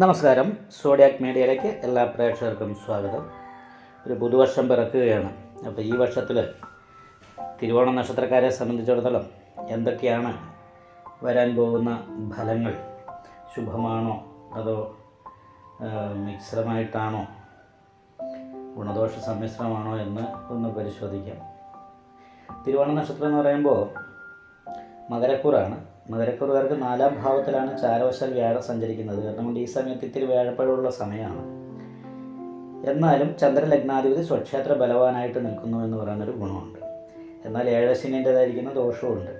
നമസ്കാരം. സോഡിയാക് മീഡിയയിലേക്ക് എല്ലാ പ്രേക്ഷകർക്കും സ്വാഗതം. ഒരു പുതുവർഷം പിറക്കുകയാണ്. അപ്പോൾ ഈ വർഷത്തിൽ തിരുവോണ നക്ഷത്രക്കാരെ സംബന്ധിച്ചിടത്തോളം എന്തൊക്കെയാണ് വരാൻ പോകുന്ന ഫലങ്ങൾ? ശുഭമാണോ അതോ മിശ്രമായിട്ടാണോ? ഗുണദോഷ സമ്മിശ്രമാണോ എന്ന് ഒന്ന് പരിശോധിക്കാം. തിരുവോണ നക്ഷത്രം എന്ന് പറയുമ്പോൾ മകരക്കൂറാണ്. മകരക്കൂറുകാർക്ക് നാലാം ഭാവത്തിലാണ് ചാരവശാൽ വ്യാഴം സഞ്ചരിക്കുന്നത്. കാരണം ഈ സമയത്ത് ഇത്തിരി വ്യാഴപ്പഴമുള്ള സമയമാണ്. എന്നാലും ചന്ദ്രലഗ്നാധിപതി സ്വക്ഷേത്ര ബലവാനായിട്ട് നിൽക്കുന്നു എന്ന് പറയുന്നൊരു ഗുണമുണ്ട്. എന്നാൽ ഏഴശനിന്റെതായിരിക്കുന്ന ദോഷമുണ്ട്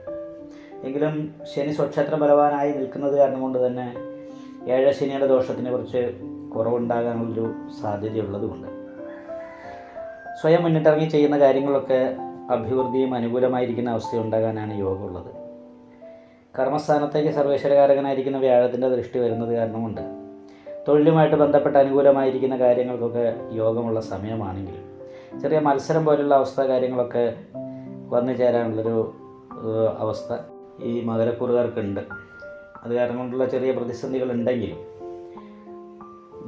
എങ്കിലും ശനി സ്വക്ഷേത്ര ബലവാനായി നിൽക്കുന്നത് കാരണം കൊണ്ട് തന്നെ ഏഴശനിയുടെ ദോഷത്തിനെ കുറിച്ച് കുറവുണ്ടാകാനുള്ളൊരു സാധ്യതയുള്ളതുകൊണ്ട് സ്വയം മുന്നിട്ടിറങ്ങി ചെയ്യുന്ന കാര്യങ്ങളൊക്കെ അഭിവൃദ്ധിയും അനുകൂലമായിരിക്കുന്ന അവസ്ഥ ഉണ്ടാകാനാണ് യോഗമുള്ളത്. കർമ്മസ്ഥാനത്തേക്ക് സർവേശ്വരകാരകനായിരിക്കുന്ന വ്യാഴത്തിന്റെ ദൃഷ്ടി വരുന്നത് കാരണം കൊണ്ട് തൊഴിലുമായിട്ട് ബന്ധപ്പെട്ട് അനുകൂലമായിരിക്കുന്ന കാര്യങ്ങൾക്കൊക്കെ യോഗമുള്ള സമയമാണെങ്കിൽ ചെറിയ മത്സരം പോലുള്ള അവസ്ഥ കാര്യങ്ങളൊക്കെ വന്നു ചേരാനുള്ളൊരു അവസ്ഥ ഈ മകരക്കൂറുകാർക്കുണ്ട്. അത് കാരണം കൊണ്ടുള്ള ചെറിയ പ്രതിസന്ധികൾ ഉണ്ടെങ്കിലും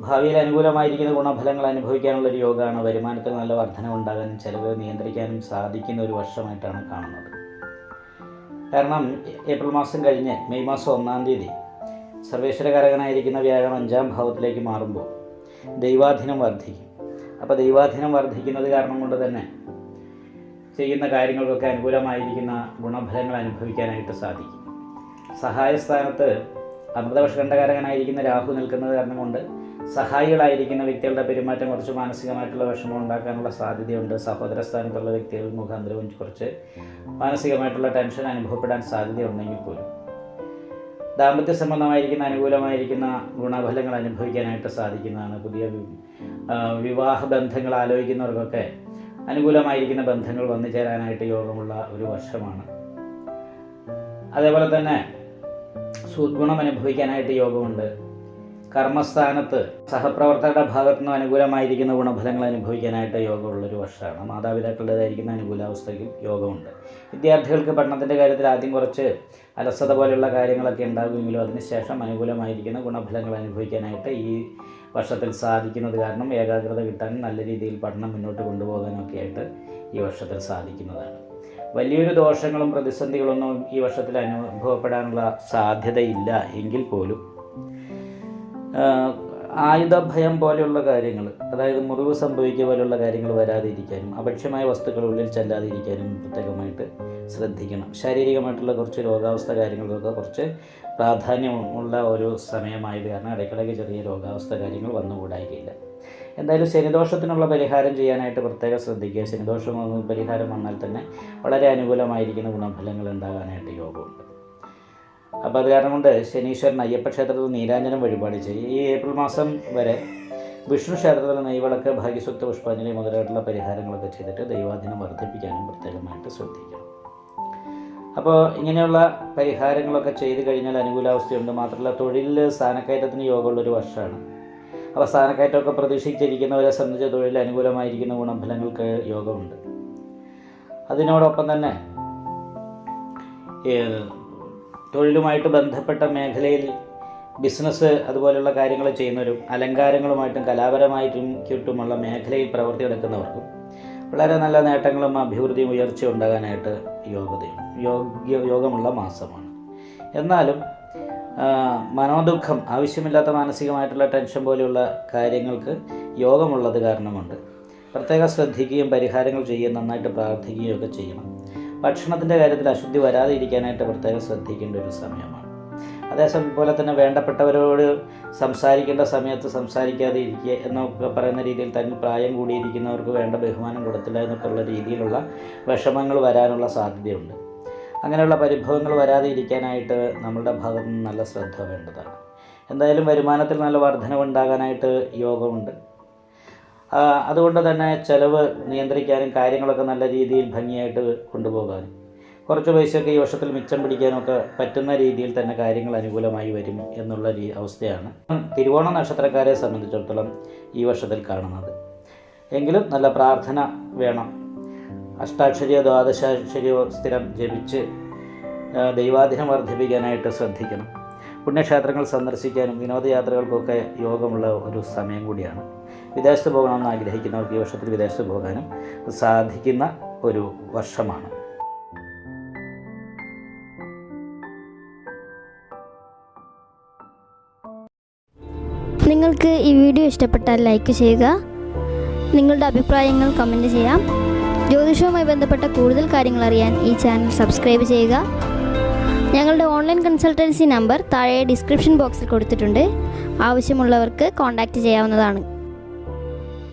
ഭാവിയിൽ അനുകൂലമായിരിക്കുന്ന ഗുണഫലങ്ങൾ അനുഭവിക്കാനുള്ളൊരു യോഗമാണ് വരുമാനത്തിൽ നല്ല വർധന ഉണ്ടാകാനും ചെലവ് നിയന്ത്രിക്കാനും സാധിക്കുന്ന ഒരു വർഷമായിട്ടാണ് കാണുന്നത്. കാരണം ഏപ്രിൽ മാസം കഴിഞ്ഞ് മെയ് മാസം ഒന്നാം തീയതി സർവേശ്വരകാരകനായിരിക്കുന്ന വ്യാഴം അഞ്ചാം ഭാവത്തിലേക്ക് മാറുമ്പോൾ ദൈവാധീനം വർദ്ധിക്കും. അപ്പോൾ ദൈവാധീനം വർദ്ധിക്കുന്നത് കാരണം കൊണ്ട് തന്നെ ചെയ്യുന്ന കാര്യങ്ങൾക്കൊക്കെ അനുകൂലമായിരിക്കുന്ന ഗുണഫലങ്ങൾ അനുഭവിക്കാനായിട്ട് സാധിക്കും. സഹായസ്ഥാനത്ത് അമൃതവർഷകണ്ഠകാരകനായിരിക്കുന്ന രാഹു നിൽക്കുന്നത് കാരണം കൊണ്ട് സഹായികളായിരിക്കുന്ന വ്യക്തികളുടെ പെരുമാറ്റം കുറച്ച് മാനസികമായിട്ടുള്ള വിഷമം ഉണ്ടാക്കാനുള്ള സാധ്യതയുണ്ട്. സഹോദര സ്ഥാനത്തുള്ള വ്യക്തികൾ മുഖാന്തരവും കുറച്ച് മാനസികമായിട്ടുള്ള ടെൻഷൻ അനുഭവപ്പെടാൻ സാധ്യതയുണ്ടെങ്കിൽ പോലും. ദാമ്പത്യ സംബന്ധമായിരിക്കുന്ന അനുകൂലമായിരിക്കുന്ന ഗുണഫലങ്ങൾ അനുഭവിക്കാനായിട്ട് സാധിക്കുന്നതാണ്. പുതിയ വിവാഹ ബന്ധങ്ങൾ ആലോചിക്കുന്നവർക്കൊക്കെ അനുകൂലമായിരിക്കുന്ന ബന്ധങ്ങൾ വന്നു ചേരാനായിട്ട് യോഗമുള്ള ഒരു വർഷമാണ്. അതേപോലെ തന്നെ സുഗുണം അനുഭവിക്കാനായിട്ട് യോഗമുണ്ട്. കർമ്മസ്ഥാനത്ത് സഹപ്രവർത്തകരുടെ ഭാഗത്തു നിന്ന് അനുകൂലമായിരിക്കുന്ന ഗുണഫലങ്ങൾ അനുഭവിക്കാനായിട്ട് യോഗമുള്ളൊരു വർഷമാണ്. മാതാപിതാക്കളുടേതായിരിക്കുന്ന അനുകൂലാവസ്ഥയ്ക്കും യോഗമുണ്ട്. വിദ്യാർത്ഥികൾക്ക് പഠനത്തിന്റെ കാര്യത്തിൽ ആദ്യം കുറച്ച് അലസത പോലെയുള്ള കാര്യങ്ങളൊക്കെ ഉണ്ടാകുമെങ്കിലും അതിനുശേഷം അനുകൂലമായിരിക്കുന്ന ഗുണഫലങ്ങൾ അനുഭവിക്കാനായിട്ട് ഈ വർഷത്തിൽ സാധിക്കുന്നത് കാരണം ഏകാഗ്രത കിട്ടാനും നല്ല രീതിയിൽ പഠനം മുന്നോട്ട് കൊണ്ടുപോകാനൊക്കെ ആയിട്ട് ഈ വർഷത്തിൽ സാധിക്കുന്നതാണ്. വലിയൊരു ദോഷങ്ങളും പ്രതിസന്ധികളൊന്നും ഈ വർഷത്തിൽ അനുഭവപ്പെടാനുള്ള സാധ്യതയില്ല എങ്കിൽ പോലും ആഹ് ആയുധഭയം പോലെയുള്ള കാര്യങ്ങൾ അതായത് മുറിവ് സംഭവിക്കുക പോലെയുള്ള കാര്യങ്ങൾ വരാതിരിക്കാനും അപക്ഷമായ വസ്തുക്കളുള്ളിൽ ചെല്ലാതിരിക്കാനും പ്രത്യേകമായിട്ട് ശ്രദ്ധിക്കണം. ശാരീരികമായിട്ടുള്ള കുറച്ച് രോഗാവസ്ഥ കാര്യങ്ങൾക്കൊക്കെ കുറച്ച് പ്രാധാന്യമുള്ള ഒരു സമയമായത് കാരണം ഇടയ്ക്കിടയ്ക്ക് ചെറിയ രോഗാവസ്ഥ കാര്യങ്ങൾ വന്നുകൂടായിരിക്കില്ല എന്തായാലും ശനിദോഷത്തിനുള്ള പരിഹാരം ചെയ്യാനായിട്ട് പ്രത്യേകം ശ്രദ്ധിക്കുക. ശനിദോഷം പരിഹാരം വന്നാൽ തന്നെ വളരെ അനുകൂലമായിരിക്കുന്ന ഗുണഫലങ്ങൾ ഉണ്ടാകാനായിട്ട് യോഗമുണ്ട്. അപ്പോൾ അത് കാരണം കൊണ്ട് ശനീശ്വരൻ അയ്യപ്പ ക്ഷേത്രത്തിൽ നീരാഞ്ജനം വഴിപാട് ചെയ്യും. ഈ ഏപ്രിൽ മാസം വരെ വിഷ്ണു ക്ഷേത്രത്തിൽ നെയ്വിളക്ക് ഭാഗ്യസുക്ത പുഷ്പാഞ്ജലി മുതലായിട്ടുള്ള പരിഹാരങ്ങളൊക്കെ ചെയ്തിട്ട് ദൈവാധീനം വർദ്ധിപ്പിക്കാനും പ്രത്യേകമായിട്ട് ശ്രദ്ധിക്കണം. അപ്പോൾ ഇങ്ങനെയുള്ള പരിഹാരങ്ങളൊക്കെ ചെയ്ത് കഴിഞ്ഞാൽ അനുകൂലാവസ്ഥയുണ്ട്. മാത്രമല്ല തൊഴിലിൽ സ്ഥാനക്കയറ്റത്തിന് യോഗമുള്ളൊരു വർഷമാണ്. അപ്പോൾ സ്ഥാനക്കയറ്റമൊക്കെ പ്രതീക്ഷിച്ചിരിക്കുന്നവരെ സംബന്ധിച്ച് തൊഴിൽ അനുകൂലമായിരിക്കുന്ന ഗുണഫലങ്ങൾക്ക് യോഗമുണ്ട്. അതിനോടൊപ്പം തന്നെ തൊഴിലുമായിട്ട് ബന്ധപ്പെട്ട മേഖലയിൽ ബിസിനസ് അതുപോലെയുള്ള കാര്യങ്ങൾ ചെയ്യുന്നവരും അലങ്കാരങ്ങളുമായിട്ടും കലാപരമായിട്ടും ചുറ്റുമുള്ള മേഖലയിൽ പ്രവർത്തിയെടുക്കുന്നവർക്കും വളരെ നല്ല നേട്ടങ്ങളും അഭിവൃദ്ധിയും ഉയർച്ചയും ഉണ്ടാകാനായിട്ട് യോഗ്യതയും യോഗ്യ യോഗമുള്ള മാസമാണ്. എന്നാലും മനോദുഃഖം ആവശ്യമില്ലാത്ത മാനസികമായിട്ടുള്ള ടെൻഷൻ പോലെയുള്ള കാര്യങ്ങൾക്ക് യോഗമുള്ളത് കാരണമുണ്ട്. പ്രത്യേകം ശ്രദ്ധിക്കുകയും പരിഹാരങ്ങൾ ചെയ്യുകയും നന്നായിട്ട് പ്രാർത്ഥിക്കുകയും ഒക്കെ ചെയ്യണം. ഭക്ഷണത്തിന്റെ കാര്യത്തിൽ അശുദ്ധി വരാതെ ഇരിക്കാനായിട്ട് പ്രത്യേകം ശ്രദ്ധിക്കേണ്ട ഒരു സമയമാണ്. അതേസമയം പോലെ തന്നെ വേണ്ടപ്പെട്ടവരോട് സംസാരിക്കേണ്ട സമയത്ത് സംസാരിക്കാതെ ഇരിക്കുക എന്നൊക്കെ പറയുന്ന രീതിയിൽ തന്നെ പ്രായം കൂടിയിരിക്കുന്നവർക്ക് വേണ്ട ബഹുമാനം കൊടുത്തില്ല എന്നൊക്കെയുള്ള രീതിയിലുള്ള വിഷമങ്ങൾ വരാനുള്ള സാധ്യതയുണ്ട്. അങ്ങനെയുള്ള പരിഭവങ്ങൾ വരാതെ ഇരിക്കാനായിട്ട് നമ്മളുടെ ഭാഗത്ത് നിന്ന് നല്ല ശ്രദ്ധ വേണ്ടതാണ്. എന്തായാലും വരുമാനത്തിൽ നല്ല വർധനവുണ്ടാകാനായിട്ട് യോഗമുണ്ട്. അതുകൊണ്ട് തന്നെ ചിലവ് നിയന്ത്രിക്കാനും കാര്യങ്ങളൊക്കെ നല്ല രീതിയിൽ ഭംഗിയായിട്ട് കൊണ്ടുപോകാനും. കുറച്ച് പൈസയൊക്കെ ഈ വർഷത്തിൽ മിച്ചം പിടിക്കാനൊക്കെ പറ്റുന്ന രീതിയിൽ തന്നെ കാര്യങ്ങൾ അനുകൂലമായി വരും എന്നുള്ള രീ അവസ്ഥയാണ് തിരുവോണ നക്ഷത്രക്കാരെ സംബന്ധിച്ചിടത്തോളം ഈ വർഷത്തിൽ കാണുന്നത്. എങ്കിലും നല്ല പ്രാർത്ഥന വേണം. അഷ്ടാക്ഷരിയോ ദ്വാദശാക്ഷരിയോ സ്ഥിരം ജപിച്ച് ദൈവാധീനം വർദ്ധിപ്പിക്കാനായിട്ട് ശ്രദ്ധിക്കണം. പുണ്യക്ഷേത്രങ്ങൾ സന്ദർശിക്കാനും വിനോദയാത്രകൾക്കൊക്കെ യോഗമുള്ള ഒരു സമയം കൂടിയാണ്. വിദേശത്ത് പോകണമെന്ന് ആഗ്രഹിക്കുന്നവർക്ക് ഈ വർഷത്തിൽ വിദേശത്ത് പോകാനും സാധിക്കുന്ന ഒരു വർഷമാണ്. നിങ്ങൾക്ക് ഈ വീഡിയോ ഇഷ്ടപ്പെട്ടാൽ ലൈക്ക് ചെയ്യുക. നിങ്ങളുടെ അഭിപ്രായങ്ങൾ കമന്റ് ചെയ്യാം. ജ്യോതിഷവുമായി ബന്ധപ്പെട്ട കൂടുതൽ കാര്യങ്ങൾ അറിയാൻ ഈ ചാനൽ സബ്സ്ക്രൈബ് ചെയ്യുക. ഞങ്ങളുടെ ഓൺലൈൻ കൺസൾട്ടൻസി നമ്പർ താഴെ ഡിസ്ക്രിപ്ഷൻ ബോക്സിൽ കൊടുത്തിട്ടുണ്ട്. ആവശ്യമുള്ളവർക്ക് കോൺടാക്റ്റ് ചെയ്യാവുന്നതാണ്.